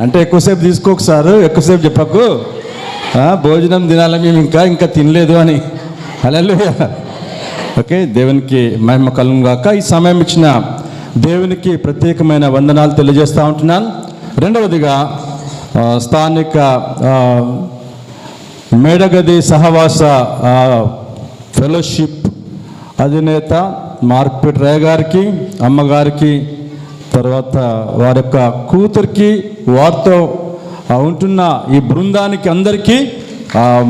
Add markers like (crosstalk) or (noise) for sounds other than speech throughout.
అంటే ఎక్కువసేపు తీసుకోకు సారు ఎక్కువసేపు చెప్పకు. భోజనం తినాలి మేము ఇంకా ఇంకా తినలేదు అని. హల్లెలూయా. ఓకే దేవునికి మహిమ కలం గాక. ఈ సమయం ఇచ్చిన దేవునికి ప్రత్యేకమైన వందనాలు తెలియజేస్తూ ఉంటున్నాను. రెండవదిగా స్థానిక మేడగది సహవాస ఫెలోషిప్ అధినేత మార్పిట్ రాయ్ గారికి అమ్మగారికి తర్వాత వారి యొక్క కూతురికి వారితో ఉంటున్న ఈ బృందానికి అందరికీ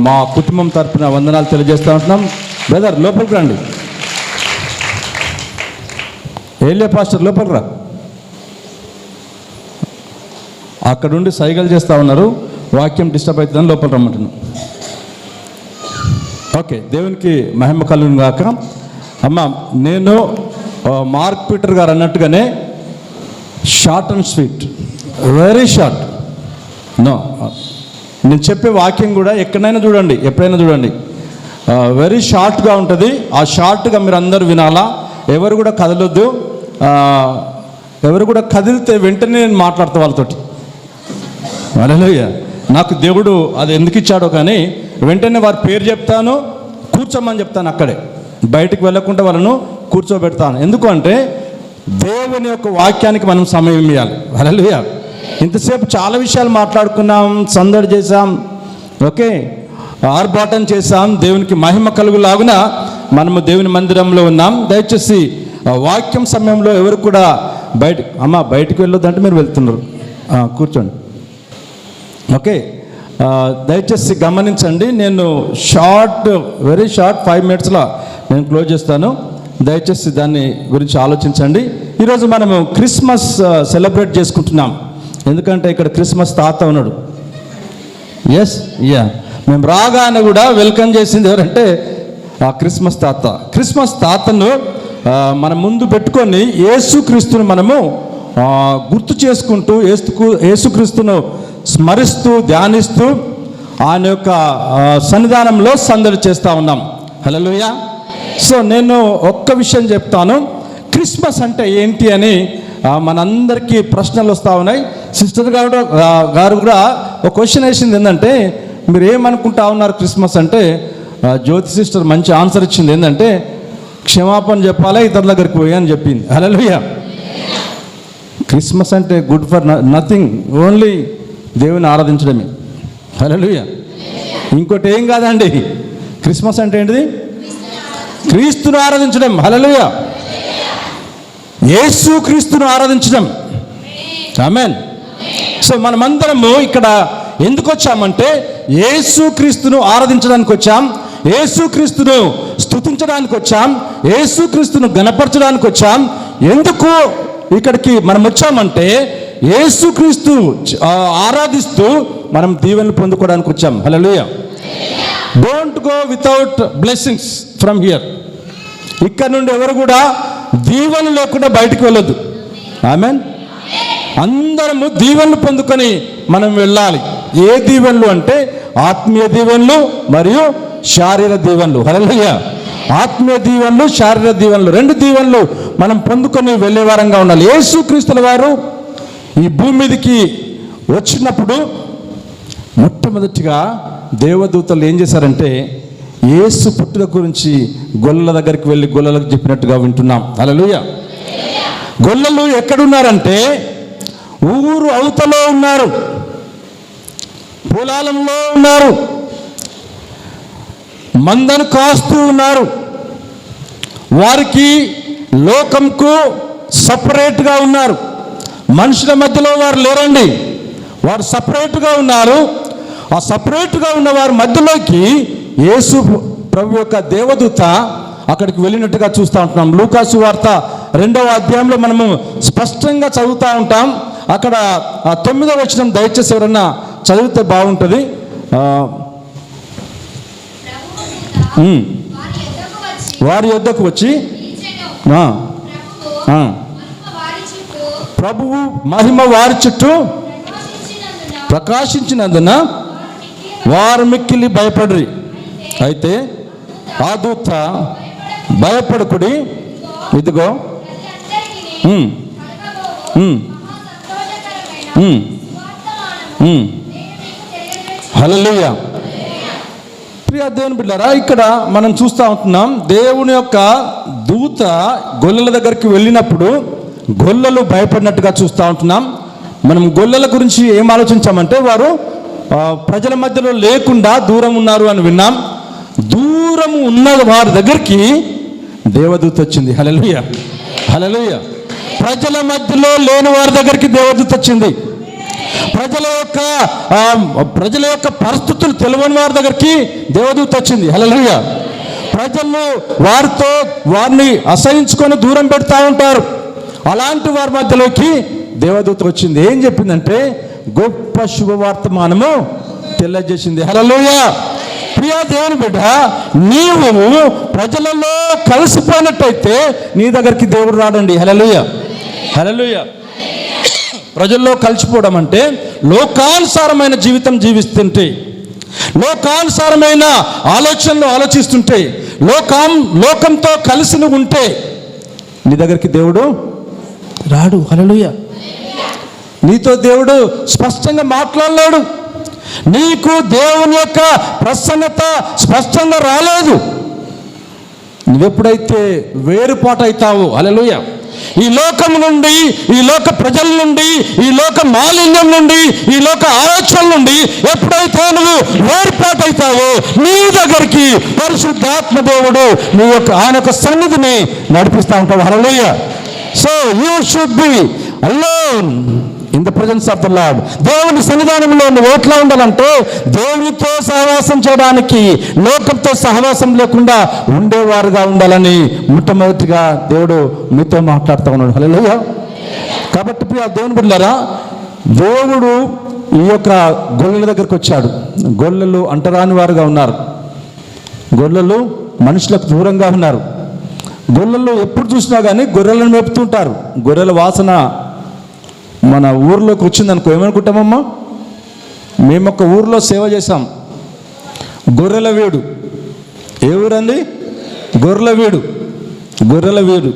మా కుటుంబం తరపున వందనాలు తెలియజేస్తూ ఉంటున్నాం. బ్రదర్ లోపలికి రండి. ఏలే పాస్టర్ లోపలికి రా. అక్కడుండి సైగలు చేస్తూ ఉన్నారు. వాక్యం డిస్టర్బ్ అవుతుందని లోపల రమ్మంటున్నాను ఓకే దేవునికి మహిమ కలుగును గాక. అమ్మ నేను మార్క్ పీటర్ గారు అన్నట్టుగానే short and sweet. Very short no నేను చెప్పే వాక్యం కూడా ఎక్కడైనా చూడండి ఎప్పుడైనా చూడండి. వెరీ షార్ట్గా ఉంటుంది. ఆ షార్ట్గా మీరు అందరూ వినాలా? ఎవరు కూడా కదలొద్దు. ఎవరు కూడా కదిలితే వెంటనే నేను మాట్లాడతా వాళ్ళతోటి. అలలోయ నాకు దేవుడు అది ఎందుకు ఇచ్చాడో కానీ వెంటనే వారి పేరు చెప్తాను కూర్చోమని చెప్తాను అక్కడే. బయటికి వెళ్ళకుండా వాళ్ళను కూర్చోబెడతాను. ఎందుకు అంటే దేవుని యొక్క వాక్యానికి మనం సమయం ఇవ్వాలి అలలుయ ఇంతసేపు చాలా విషయాలు మాట్లాడుకున్నాం సందడి చేశాం ఓకే? ఆర్భాటం చేశాం దేవునికి మహిమ కలుగులాగున మనము దేవుని మందిరంలో ఉన్నాం. దయచేసి వాక్యం సమయంలో ఎవరు కూడా బయట అమ్మ బయటికి వెళ్ళొద్దంటే మీరు వెళ్తున్నారు. కూర్చోండి. ఓకే? దయచేసి గమనించండి నేను షార్ట్ వెరీ షార్ట్ ఫైవ్ మినిట్స్లో నేను క్లోజ్ చేస్తాను. దయచేసి దాన్ని గురించి ఆలోచించండి. ఈరోజు మనము క్రిస్మస్ సెలబ్రేట్ చేసుకుంటున్నాం. ఎందుకంటే ఇక్కడ క్రిస్మస్ తాత ఉన్నాడు. ఎస్ యా మేము రాగానే కూడా వెల్కమ్ చేసింది ఎవరంటే ఆ క్రిస్మస్ తాత. క్రిస్మస్ తాతను మనం మన ముందు పెట్టుకొని యేసుక్రీస్తును మనము గుర్తు చేసుకుంటూ ఏసుకు యేసుక్రీస్తును స్మరిస్తూ ధ్యానిస్తూ ఆయన యొక్క సన్నిధానంలో సందడి చేస్తూ ఉన్నాం. హలోయ సో నేను ఒక్క విషయం చెప్తాను. క్రిస్మస్ అంటే ఏంటి అని మనందరికీ ప్రశ్నలు వస్తూ ఉన్నాయి. సిస్టర్ గారు గారు కూడా ఒక క్వశ్చన్ వేసింది ఏంటంటే మీరు ఏమనుకుంటా ఉన్నారు క్రిస్మస్ అంటే? జ్యోతి సిస్టర్ మంచి ఆన్సర్ ఇచ్చింది ఏంటంటే క్షమాపణ చెప్పాలా ఇతరుల దగ్గరికి పోయి అని చెప్పింది. హలోయ క్రిస్మస్ అంటే గుడ్ ఫర్ నథింగ్ ఓన్లీ దేవుని ఆరాధించడమే. హలోయ ఇంకోటి ఏం కాదండి. క్రిస్మస్ అంటే ఏంటిది? క్రీస్తును ఆరాధించడం. హలలుయ యేసు క్రీస్తును ఆరాధించడం. ఆమెన్. సో మనమందరము ఇక్కడ ఎందుకు వచ్చామంటే యేసు క్రీస్తును ఆరాధించడానికి వచ్చాం యేసు క్రీస్తును స్తుతించడానికి వచ్చాం యేసు క్రీస్తును గణపరచడానికి వచ్చాం. ఎందుకు ఇక్కడికి మనం వచ్చామంటే యేసు క్రీస్తు ఆరాధిస్తూ మనం దీవెనలు పొందుకోవడానికి వచ్చాం. Hello don't go without blessings from here ఇక్కడ నుండి ఎవరు కూడా దీవెన లేకుండా బయటికి వెళ్ళొద్దు. ఆమెన్? అందరము దీవెనలు పొందుకొని మనం వెళ్ళాలి. ఏ దీవెనలు అంటే ఆత్మీయ దీవెనలు మరియు శారీర దీవెనలు. హరలయ్య ఆత్మీయ దీవెనలు శారీర దీవెనలు. రెండు దీవెనలు మనం పొందుకొని వెళ్ళేవారంగా ఉండాలి. యేసుక్రీస్తుల వారు ఈ భూమి మీదకి వచ్చినప్పుడు మొట్టమొదటిగా దేవదూతలు ఏం చేశారంటే ఏసు పుట్టుక గురించి గొల్లల దగ్గరికి వెళ్ళి గొల్లలకు చెప్పినట్టుగా వింటున్నాం. అలలుయ గొల్లలు ఎక్కడున్నారంటే ఊరు అవతలో ఉన్నారు. పొలాలంలో ఉన్నారు. మందను కాస్తూ ఉన్నారు. వారికి లోకంకు సపరేట్గా ఉన్నారు. మనుషుల మధ్యలో వారు లేరండి. వారు సపరేట్గా ఉన్నారు. ఆ సపరేట్గా ఉన్న వారి మధ్యలోకి యేసు ప్రభు యొక్క దేవదూత అక్కడికి వెళ్ళినట్టుగా చూస్తూ ఉంటున్నాం. లూకాసు వార్త రెండవ అధ్యాయంలో మనము స్పష్టంగా చదువుతూ ఉంటాం. అక్కడ తొమ్మిదవ వచనం దయచేసి ఎవరన్నా చదివితే బాగుంటుంది. వారి యొద్దకు వచ్చి ప్రభువు మహిమ వారి చుట్టూ ప్రకాశించినందున వారు మిక్కిలి భయపడరి. అయితే ఆ దూత భయపడకుడి. ఇదిగో. ఉమ్, ప్రియా ప్రియ దేవుని బిడ్డారా ఇక్కడ మనం చూస్తూ ఉంటున్నాం దేవుని యొక్క దూత గొల్లల దగ్గరికి వెళ్ళినప్పుడు గొల్లలు భయపడినట్టుగా చూస్తూ ఉంటున్నాం. మనం గొల్లల గురించి ఏం ఆలోచించామంటే వారు ప్రజల మధ్యలో లేకుండా దూరం ఉన్నారు అని విన్నాం. దూరం ఉన్న వారి దగ్గరికి దేవదూత వచ్చింది. హలలుయ హలలుయ ప్రజల మధ్యలో లేని వారి దగ్గరికి దేవదూత వచ్చింది. ప్రజల యొక్క ప్రజల యొక్క పరిస్థితులు తెలియని వారి దగ్గరికి దేవదూత వచ్చింది. హలలుయ ప్రజలు వారితో వారిని అసహించుకొని దూరం పెడతా ఉంటారు. అలాంటి వారి మధ్యలోకి దేవదూత వచ్చింది. ఏం చెప్పిందంటే గొప్ప శుభవార్తమానము తెలియజేసింది. హలలోయ ప్రియా దేవుని బిడ్డ. నీవు ప్రజలలో కలిసిపోయినట్టయితే నీ దగ్గరికి దేవుడు రాడండి. హలలుయ హలలుయ ప్రజల్లో కలిసిపోవడం అంటే లోకానుసారమైన జీవితం జీవిస్తుంటే లోకానుసారమైన ఆలోచనలు ఆలోచిస్తుంటే లోకం లోకంతో కలిసి నువ్వు ఉంటే నీ దగ్గరికి దేవుడు రాడు. హలలుయ నీతో దేవుడు స్పష్టంగా మాట్లాడలేడు. నీకు దేవుని యొక్క ప్రసన్నత స్పష్టంగా రాలేదు. నువ్వెప్పుడైతే వేరుపాటు అవుతావో అలలుయ ఈ లోకం నుండి ఈ లోక ప్రజల నుండి ఈ లోక మాలిన్యం నుండి ఈ లోక ఆలోచనల నుండి ఎప్పుడైతే నువ్వు వేరుపాటు అవుతావో నీ దగ్గరికి పరిశుద్ధాత్మ దేవుడు నీ యొక్క ఆయన యొక్క సన్నిధిని నడిపిస్తా ఉంటావు hallelujah so you should be alone in the presence of the Lord దేవుని సన్నిధానంలో నువ్వు ఎట్లా ఉండాలంటే దేవునితో సహవాసం చేయడానికి లోకంతో సహవాసం లేకుండా ఉండేవారుగా ఉండాలని మొట్టమొదటిగా దేవుడు మీతో మాట్లాడుతూ ఉన్నాడు. హలో కాబట్టి ప్రియ దేవుని బిడ్డారా దేవుడు ఈ యొక్క గొల్లల దగ్గరకు వచ్చాడు. గొల్లలు అంటరాని వారుగా ఉన్నారు. గొర్రెలు మనుషులకు దూరంగా ఉన్నారు. గొర్రెలు ఎప్పుడు చూసినా కానీ గొర్రెలను మేపుతుంటారు. గొర్రెల వాసన మన ఊర్లోకి వచ్చిందనుకో ఏమనుకుంటామమ్మా? మేము ఒక ఊర్లో సేవ చేశాం. గొర్రెల వీడు. ఏ ఊరండి? గొర్రెల వీడు. గొర్రెల వీడు.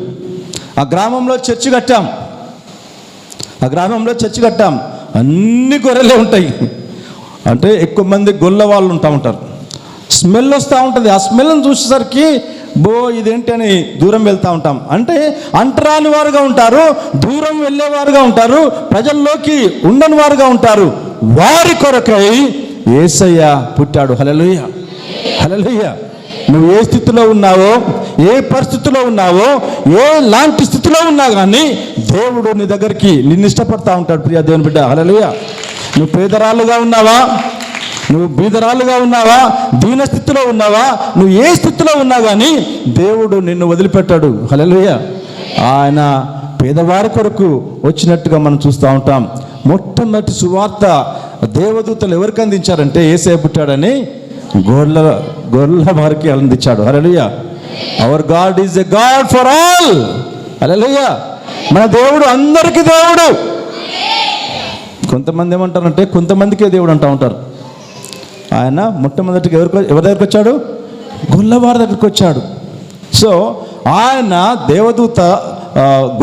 ఆ గ్రామంలో చర్చి కట్టాం. ఆ గ్రామంలో చర్చి కట్టాం. అన్ని గొర్రెలే ఉంటాయి. అంటే ఎక్కువ మంది గొల్ల వాళ్ళు ఉంటా ఉంటారు. స్మెల్ వస్తూ ఉంటుంది. ఆ స్మెల్ని చూసేసరికి బో ఇదేంటి అని దూరం వెళ్తూ ఉంటాం. అంటే అంటరాని వారుగా ఉంటారు దూరం వెళ్ళేవారుగా ఉంటారు ప్రజల్లోకి ఉండని వారుగా ఉంటారు. వారి కొరకై ఏసయ్య పుట్టాడు. హలలుయ హలలుయ నువ్వు ఏ స్థితిలో ఉన్నావో ఏ పరిస్థితిలో ఉన్నావో ఏ లాంటి స్థితిలో ఉన్నా కానీ దేవుడు నీ దగ్గరికి నిన్ను ఇష్టపడతా ఉంటాడు. ప్రియా దేవుని బిడ్డ. హలలుయ నువ్వు పేదరాలుగా ఉన్నావా? నువ్వు బీదరాలుగా ఉన్నావా? దీన స్థితిలో ఉన్నావా? నువ్వు ఏ స్థితిలో ఉన్నా కానీ దేవుడు నిన్ను వదిలిపెట్టాడు. హలలుయ ఆయన పేదవారి కొరకు వచ్చినట్టుగా మనం చూస్తూ ఉంటాం. మొట్టమొదటి సువార్త దేవదూతలు ఎవరికి అందించారంటే ఏసే పుట్టాడని గొర్రెల గొర్రెల వారికి అందించాడు. Hallelujah our God is a God for all hallelujah మన దేవుడు అందరికీ దేవుడు. కొంతమంది ఏమంటారంటే కొంతమందికే దేవుడు అంటూ ఉంటారు. ఆయన మొట్టమొదటిగా ఎవరికి ఎవరి దగ్గరికి వచ్చాడు? గొల్లవారి దగ్గరికి వచ్చాడు. సో ఆయన దేవదూత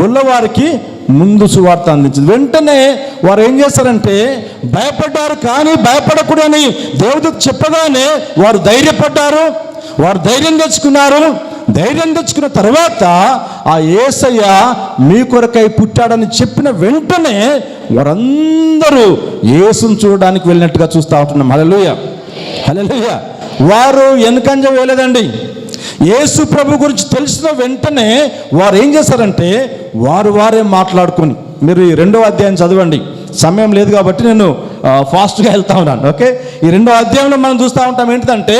గుల్లవారికి గొల్లవారికి ముందు సువార్త అందించింది. వెంటనే వారు ఏం చేస్తారంటే భయపడ్డారు కానీ భయపడకూడని దేవదూత చెప్పగానే వారు ధైర్యపడ్డారు. వారు ధైర్యం తెచ్చుకున్నారు. ధైర్యం తెచ్చుకున్న తర్వాత ఆ ఏసయ్య మీ కొరకై పుట్టాడని చెప్పిన వెంటనే వారందరూ ఏసును చూడడానికి వెళ్ళినట్టుగా చూస్తూ ఉంటున్నాం. హల్లెలూయా. హల్లెలూయా. వారు వెనుకంజ వేయలేదండి. యేసు ప్రభు గురించి తెలిసిన వెంటనే వారు ఏం చేశారంటే వారు వారే మాట్లాడుకొని మీరు ఈ రెండో అధ్యాయం చదవండి. సమయం లేదు కాబట్టి నేను ఫాస్ట్గా వెళ్తా ఉన్నాను ఓకే? ఈ రెండో అధ్యాయంలో మనం చూస్తూ ఉంటాం ఏంటంటే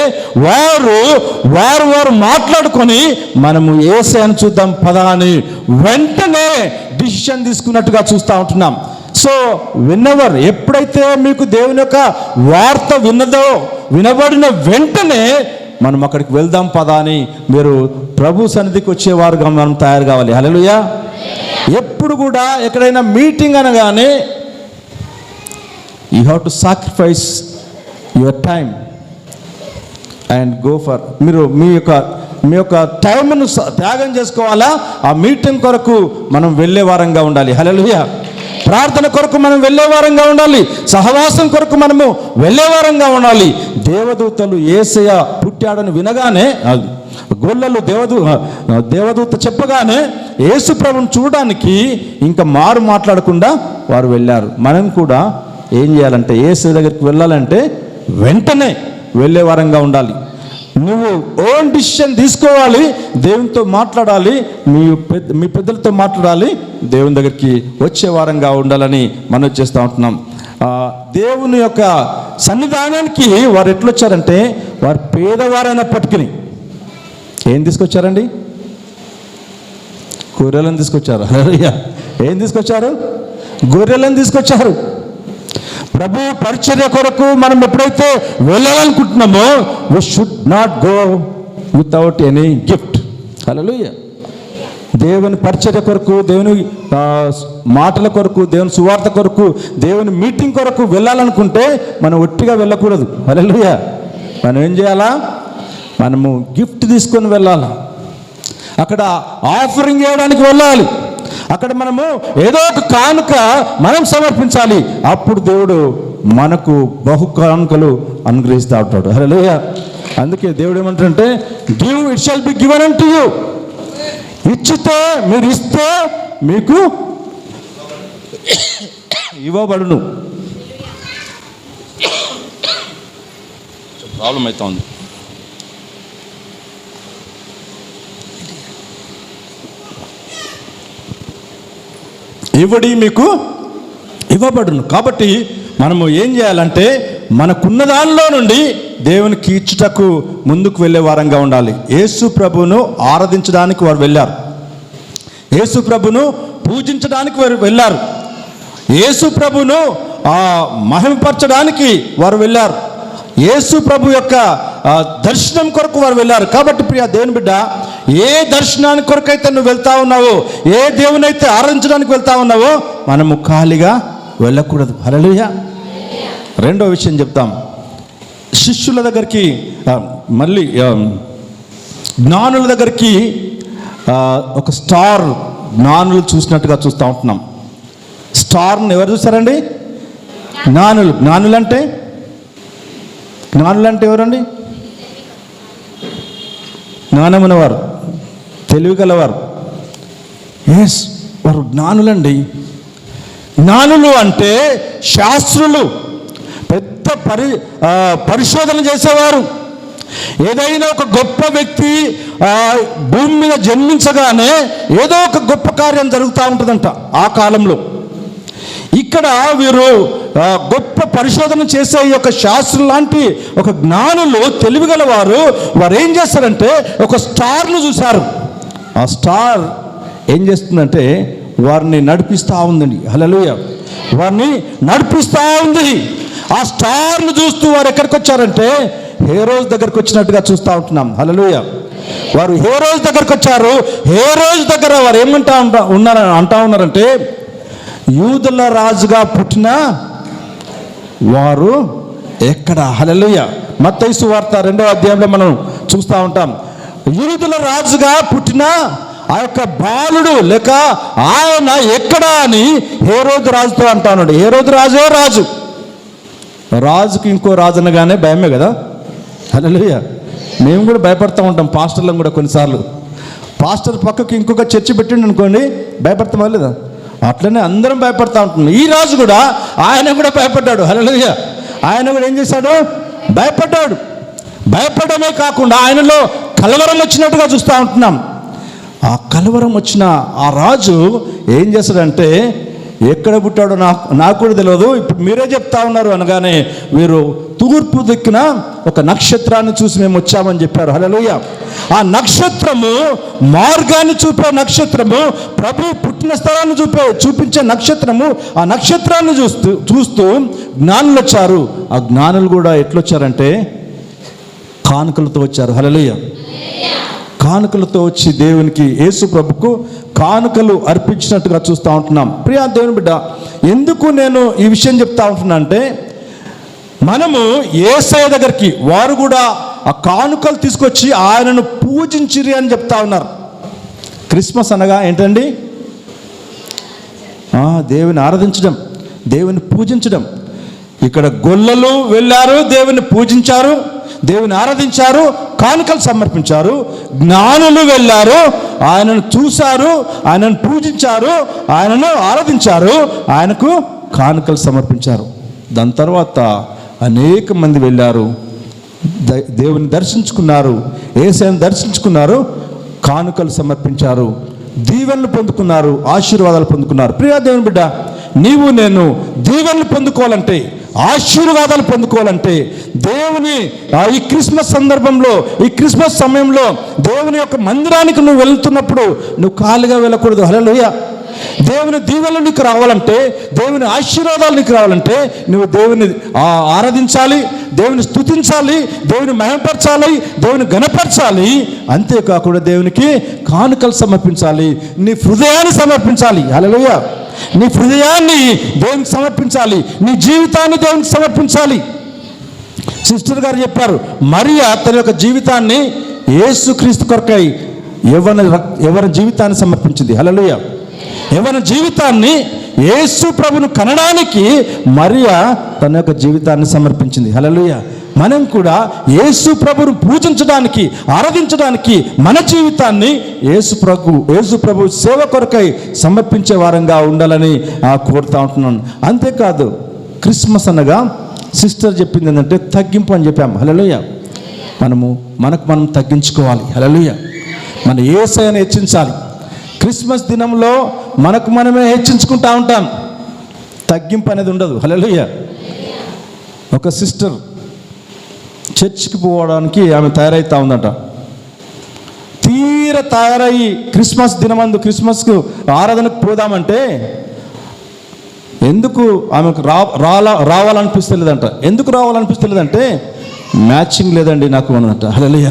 వారు వారు వారు మాట్లాడుకొని మనము ఏసే అని చూద్దాం పదా అని వెంటనే డిసిషన్ తీసుకున్నట్టుగా చూస్తూ ఉంటున్నాం. సో విన్నవర్ ఎప్పుడైతే మీకు దేవుని యొక్క వార్త విన్నదో వినబడిన వెంటనే మనం అక్కడికి వెళ్దాం పదా అని మీరు ప్రభు సన్నిధికి వచ్చేవారుగా మనం తయారు కావాలి. హల్లెలూయా. ఎప్పుడు కూడా ఎక్కడైనా మీటింగ్ అనగానే you have to sacrifice your time and go for మీరు మీ యొక్క మీ యొక్క టైంను స- త్యాగం చేసుకోవాలా? ఆ మీటింగ్ కొరకు మనం వెళ్ళే వారంగా ఉండాలి. హల్లెలూయా. ప్రార్థన కొరకు మనం వెళ్ళేవారంగా ఉండాలి. సహవాసం కొరకు మనము వెళ్ళేవారంగా ఉండాలి. దేవదూతలు ఏసయ పుట్టాడని వినగానే గొల్లలు దేవదూ దేవదూత చెప్పగానే యేసు ప్రభుని చూడడానికి ఇంకా మారు మాట్లాడకుండా వారు వెళ్ళారు. మనం కూడా ఏం చేయాలంటే ఏసు దగ్గరికి వెళ్ళాలంటే వెంటనే వెళ్ళే వారంగా ఉండాలి. నువ్వు ఓన్ డిసిషన్ తీసుకోవాలి దేవునితో మాట్లాడాలి మీ పెద్ద మీ పెద్దలతో మాట్లాడాలి దేవుని దగ్గరికి వచ్చే వారంగా ఉండాలని మనం చేస్తూ ఉంటున్నాం. దేవుని యొక్క సన్నిధానానికి వారు ఎట్లొచ్చారంటే వారు పేదవారైనప్పటికీ. ఏం తీసుకొచ్చారండి? గొర్రెలను తీసుకొచ్చారు. (laughs) ఏం తీసుకొచ్చారు? గొర్రెలను తీసుకొచ్చారు. ప్రభు పరిచర్య కొరకు మనం ఎప్పుడైతే వెళ్ళాలనుకుంటున్నామో we should not go without any gift hallelujah. దేవుని పరిచర్య కొరకు దేవుని మాటల కొరకు దేవుని సువార్త కొరకు దేవుని మీటింగ్ కొరకు వెళ్ళాలనుకుంటే మనం ఒట్టిగా వెళ్ళకూడదు. హల్లెలూయా. మనం ఏం చేయాలా? మనము గిఫ్ట్ తీసుకొని వెళ్ళాలా? అక్కడ ఆఫరింగ్ చేయడానికి వెళ్ళాలి. అక్కడ మనము ఏదో ఒక కానుక మనం సమర్పించాలి. అప్పుడు దేవుడు మనకు బహు కానుకలు అనుగ్రహిస్తూ ఉంటాడు. హరే అందుకే దేవుడు ఏమంటాడంటే give it shall be given unto you ఇచ్చితే మీరు ఇస్తే మీకు ఇవ్వబడును. (coughs) ప్రాబ్లం అవుతుంది ఇవ్వడి మీకు ఇవ్వబడును. కాబట్టి మనము ఏం చేయాలంటే మనకున్న దానిలో నుండి దేవునికి ఇచ్చుటకు ముందుకు వెళ్ళే వారంగా ఉండాలి. యేసు ప్రభును ఆరాధించడానికి వారు వెళ్ళారు. యేసు ప్రభును పూజించడానికి వారు వెళ్ళారు. యేసు ప్రభును మహిమపరచడానికి వారు వెళ్ళారు. యేసు ప్రభు యొక్క దర్శనం కొరకు వారు వెళ్ళారు. కాబట్టి ప్రియ దేవుని బిడ్డ ఏ దర్శనానికి కొరకైతే నువ్వు వెళ్తా ఉన్నావో ఏ దేవునైతే ఆరాధించడానికి వెళ్తా ఉన్నావో మనము ఖాళీగా వెళ్ళకూడదు. హల్లెలూయా. రెండో విషయం చెప్తాం. శిష్యుల దగ్గరికి మళ్ళీ జ్ఞానుల దగ్గరికి ఒక స్టార్ జ్ఞానులు చూసినట్టుగా చూస్తూ ఉంటున్నాం. స్టార్ని ఎవరు చూస్తారండి జ్ఞానులు. జ్ఞానులు అంటే జ్ఞానులు అంటే ఎవరండి? జ్ఞానమునవారు తెలివి గలవారు ఎస్ వారు జ్ఞానులండి. జ్ఞానులు అంటే శాస్త్రులు పెద్ద పరి పరిశోధన చేసేవారు. ఏదైనా ఒక గొప్ప వ్యక్తి భూమి మీద జన్మించగానే ఏదో ఒక గొప్ప కార్యం జరుగుతూ ఉంటుందంట ఆ కాలంలో. ఇక్కడ వీరు గొప్ప పరిశోధన చేసే ఈ యొక్క శాస్త్రం లాంటి ఒక జ్ఞానులు తెలివిగల వారు వారు ఏం చేస్తారంటే ఒక స్టార్ను చూశారు. ఆ స్టార్ ఏం చేస్తుందంటే వారిని నడిపిస్తూ ఉందండి. హలలుయ వారిని నడిపిస్తూ ఉంది. ఆ స్టార్ను చూస్తూ వారు ఎక్కడికి వచ్చారంటే హేరోజ్ దగ్గరకు వచ్చినట్టుగా చూస్తూ ఉంటున్నాం. హలలుయ వారు హేరోజ్ దగ్గరకు వచ్చారు. హేరోజ్ దగ్గర వారు ఏమంటా ఉంటా ఉన్నారని అంటా ఉన్నారంటే యూదుల రాజుగా పుట్టిన వారు ఎక్కడ? హలలుయ మత్తైసు వార్త రెండో అధ్యాయంలో మనం చూస్తూ ఉంటాం. యూదుల రాజుగా పుట్టిన ఆ యొక్క బాలుడు లేక ఆయన ఎక్కడ అని హేరోదు రాజుతో అంటాడు ఉన్నాడు హేరోదు రాజే రాజు. రాజుకి ఇంకో రాజు అనగానే భయమే కదా? హల్లెలూయ. మేము కూడా భయపడతా ఉంటాం పాస్టర్లను కూడా కొన్నిసార్లు. పాస్టర్ పక్కకి ఇంకొక చర్చి పెట్టిండు అనుకోండి భయపడతామా లేదా? అట్లనే అందరం భయపడతా ఉంటున్నాం. ఈ రాజు కూడా ఆయన కూడా భయపడ్డాడు. హల్లెలూయ. ఆయన కూడా ఏం చేశాడు? భయపడ్డాడు. భయపడమే కాకుండా ఆయనలో కలవరం వచ్చినట్టుగా చూస్తూ ఉంటున్నాం. ఆ కలవరం వచ్చిన ఆ రాజు ఏం చేస్తాడంటే ఎక్కడ పుట్టాడో నాకు నాకు కూడా తెలియదు ఇప్పుడు మీరే చెప్తా ఉన్నారు అనగానే వీరు తూర్పు దిక్కున ఒక నక్షత్రాన్ని చూసి మేము వచ్చామని చెప్పారు. హలోయ ఆ నక్షత్రము మార్గాన్ని చూపే నక్షత్రము ప్రభు పుట్టిన స్థలాన్ని చూపే చూపించే నక్షత్రము ఆ నక్షత్రాన్ని చూస్తూ చూస్తూ జ్ఞానులు వచ్చారు. ఆ జ్ఞానులు కూడా ఎట్లొచ్చారంటే కానుకలతో వచ్చారు. హలోయ కానుకలతో వచ్చి దేవునికి యేసు ప్రభుకు కానుకలు అర్పించినట్టుగా చూస్తూ ఉంటున్నాం. ప్రియా దేవుని బిడ్డ ఎందుకు నేను ఈ విషయం చెప్తా ఉంటున్నా అంటే మనము ఏసఐ దగ్గరికి వారు కూడా ఆ కానుకలు తీసుకొచ్చి ఆయనను పూజించిరి అని చెప్తా ఉన్నారు. క్రిస్మస్ అనగా ఏంటండి? దేవుని ఆరాధించడం దేవుని పూజించడం. ఇక్కడ గొల్లలు వెళ్ళారు దేవుని పూజించారు. దేవుని ఆరాధించారు కానుకలు సమర్పించారు జ్ఞానులు వెళ్ళారు ఆయనను చూశారు ఆయనను పూజించారు ఆయనను ఆరాధించారు ఆయనకు కానుకలు సమర్పించారు. దాని తర్వాత అనేక మంది వెళ్ళారు దేవుని దర్శించుకున్నారు ఏసైని దర్శించుకున్నారు కానుకలు సమర్పించారు దీవెనలు పొందుకున్నారు ఆశీర్వాదాలు పొందుకున్నారు. ప్రియా దేవుని బిడ్డ నీవు నేను దీవెనలు పొందుకోవాలంటే ఆశీర్వాదాలు పొందుకోవాలంటే దేవుని ఈ క్రిస్మస్ సందర్భంలో ఈ క్రిస్మస్ సమయంలో దేవుని యొక్క మందిరానికి నువ్వు వెళ్తున్నప్పుడు నువ్వు ఖాళీగా వెళ్ళకూడదు. హలోయ దేవుని దీవెనలు నీకు రావాలంటే దేవుని ఆశీర్వాదాలు నీకు రావాలంటే నువ్వు దేవుని ఆరాధించాలి దేవుని స్థుతించాలి దేవుని మహపరచాలి దేవుని గణపరచాలి అంతేకాకుండా దేవునికి కానుకలు సమర్పించాలి నీ హృదయాన్ని సమర్పించాలి. హల్లెలూయా. నీ హృదయాన్ని దేవునికి సమర్పించాలి. నీ జీవితాన్ని దేవునికి సమర్పించాలి. సిస్టర్ గారు చెప్పారు మరియా తన యొక్క జీవితాన్ని యేసుక్రీస్తు కొరకై ఎవరి ఎవరి జీవితాన్ని సమర్పించింది? హల్లెలూయా. ఎవరి జీవితాన్ని యేసు ప్రభును కనడానికి మరియా తన యొక్క జీవితాన్ని సమర్పించింది. హలలుయ మనం కూడా యేసు ప్రభును పూజించడానికి ఆరాధించడానికి మన జీవితాన్ని యేసు ప్రభు యేసు ప్రభు సేవ కొరకై సమర్పించే వారంగా ఉండాలని ఆ, కోరుతా ఉంటున్నాను అంతేకాదు క్రిస్మస్ అనగా సిస్టర్ చెప్పింది ఏంటంటే తగ్గింపు అని చెప్పాము హలలుయ మనము మనకు మనం తగ్గించుకోవాలి. హలలుయ మన ఏసైనా హెచ్చించాలి. క్రిస్మస్ దినంలో మనకు మనమే హెచ్చించుకుంటా ఉంటాం. తగ్గింపు అనేది ఉండదు. హలోయ ఒక సిస్టర్ చర్చ్కి పోవడానికి ఆమె తయారవుతా ఉందట. తీర తయారయ్యి క్రిస్మస్ దినమందు క్రిస్మస్కు ఆరాధనకు పోదామంటే ఎందుకు ఆమెకు రా రాలా రావాలనిపిస్తలేదంట. ఎందుకు రావాలనిపిస్తలేదంటే మ్యాచింగ్ లేదండి నాకు అనంట హలలుయ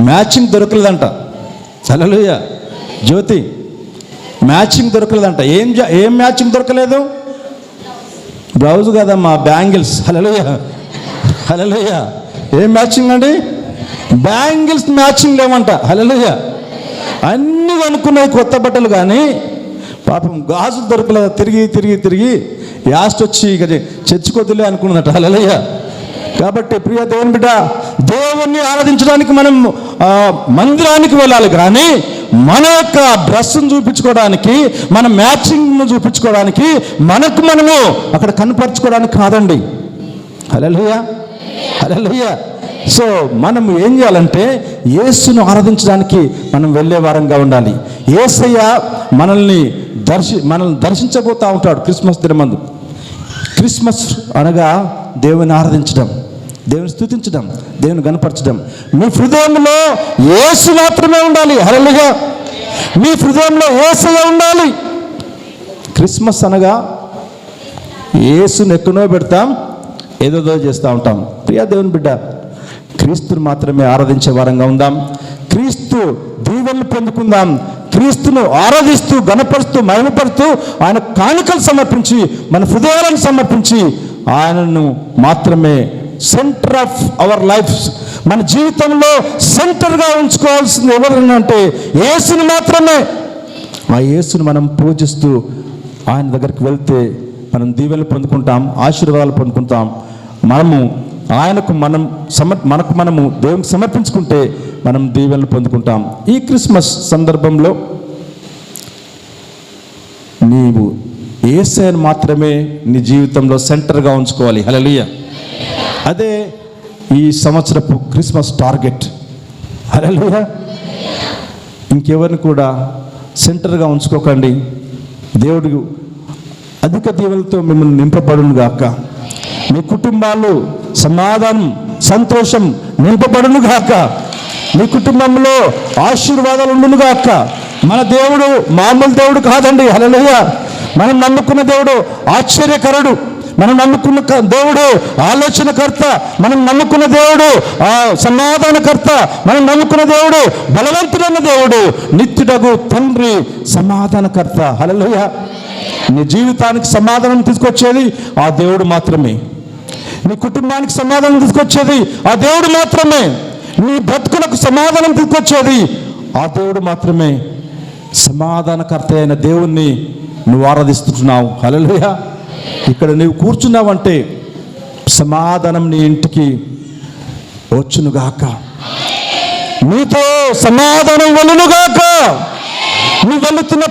మ్యాచింగ్ దొరకలేదంట. హలలుయ జ్యోతి మ్యాచింగ్ దొరకలేదంట. ఏం ఏం మ్యాచింగ్ దొరకలేదు? బ్లౌజ్ కదమ్మా బ్యాంగిల్స్. హలలుయ హలలుయ ఏం మ్యాచింగ్ అండి? బ్యాంగిల్స్ మ్యాచింగ్ లేవంట. హలలుయ అన్నీ కొనుక్కున్నాయి కొత్త బట్టలు కానీ పాపం గాజులు దొరకలేదు. తిరిగి తిరిగి తిరిగి యాస్ట్ వచ్చి ఇక చచ్చికొద్దులే అనుకున్నదట. హలలుయ కాబట్టి ప్రియ దేవుని బిడ్డ దేవుణ్ణి ఆరాధించడానికి మనం మందిరానికి వెళ్ళాలి. కానీ మన యొక్క డ్రెస్ను చూపించుకోవడానికి మన మ్యాచింగ్ను చూపించుకోవడానికి మనకు మనము అక్కడ కనపరుచుకోవడానికి కాదండి. హలలుయ హలలుయ సో మనం ఏం చేయాలంటే యేసును ఆరాధించడానికి మనం వెళ్ళే వారంగా ఉండాలి. ఏసయ్య మనల్ని దర్శి మనల్ని దర్శించబోతూ ఉంటాడు క్రిస్మస్ దినమందు. క్రిస్మస్ అనగా దేవుని ఆరాధించడం. దేవుని స్థుతించడం దేవుని గనపరచడం మీ హృదయంలో ఏసు మాత్రమే ఉండాలి. హరలుగా మీ హృదయంలో ఏసుగా ఉండాలి. క్రిస్మస్ అనగా ఏసును ఎక్కనో పెడతాం ఏదేదో చేస్తూ ఉంటాం. ప్రియా దేవుని బిడ్డ క్రీస్తుని మాత్రమే ఆరాధించే వారంగా ఉందాం. క్రీస్తు దీవెనలు పొందుకుందాం. క్రీస్తును ఆరాధిస్తూ గణపరుస్తూ మహిమపరుస్తూ ఆయన కానుకలు సమర్పించి మన హృదయాలను సమర్పించి ఆయనను మాత్రమే సెంటర్ ఆఫ్ అవర్ లైఫ్ మన జీవితంలో సెంటర్గా ఉంచుకోవాల్సింది ఎవరంటే యేసుని మాత్రమే. ఆ యేసుని మనం పూజిస్తూ ఆయన దగ్గరికి వెళ్తే మనం దీవెనలు పొందుకుంటాం ఆశీర్వాదాలు పొందుకుంటాం. మనము ఆయనకు మనం సమర్ మనకు మనము దేవునికి సమర్పించుకుంటే మనం దీవెనలు పొందుకుంటాం. ఈ క్రిస్మస్ సందర్భంలో నీవు ఏసైని మాత్రమే నీ జీవితంలో సెంటర్గా ఉంచుకోవాలి. హలలియా అదే ఈ సంవత్సరపు క్రిస్మస్ టార్గెట్. హలలుయ ఇంకెవరిని కూడా సెంటర్గా ఉంచుకోకండి. దేవుడు అధిక దీవులతో మిమ్మల్ని నింపబడును గాక. మీ కుటుంబాలు సమాధానం సంతోషం నింపబడును గాక. మీ కుటుంబంలో ఆశీర్వాదాలు ఉండును గాక. మన దేవుడు మామూలు దేవుడు కాదండి. హల్లెలూయా. మనం నమ్ముకున్న దేవుడు ఆశ్చర్యకరుడు. మనం నమ్ముకున్న దేవుడు ఆలోచనకర్త మనం నమ్ముకున్న దేవుడు ఆ సమాధానకర్త మనం నమ్ముకున్న దేవుడు బలవంతుడైన దేవుడు నిత్యుడగు తండ్రి సమాధానకర్త. హలలోయ నీ జీవితానికి సమాధానం తీసుకొచ్చేది ఆ దేవుడు మాత్రమే. నీ కుటుంబానికి సమాధానం తీసుకొచ్చేది ఆ దేవుడు మాత్రమే. నీ బ్రతుకులకు సమాధానం తీసుకొచ్చేది ఆ దేవుడు మాత్రమే. సమాధానకర్త అయిన దేవుణ్ణి నువ్వు ఆరాధిస్తున్నావు హలలుయా ఇక్కడ నీవు కూర్చున్నావంటే సమాధానం నీ ఇంటికి వచ్చునుగాక. నీతో సమాధానం వలునుగాక. నువ్వు వెళుతున్న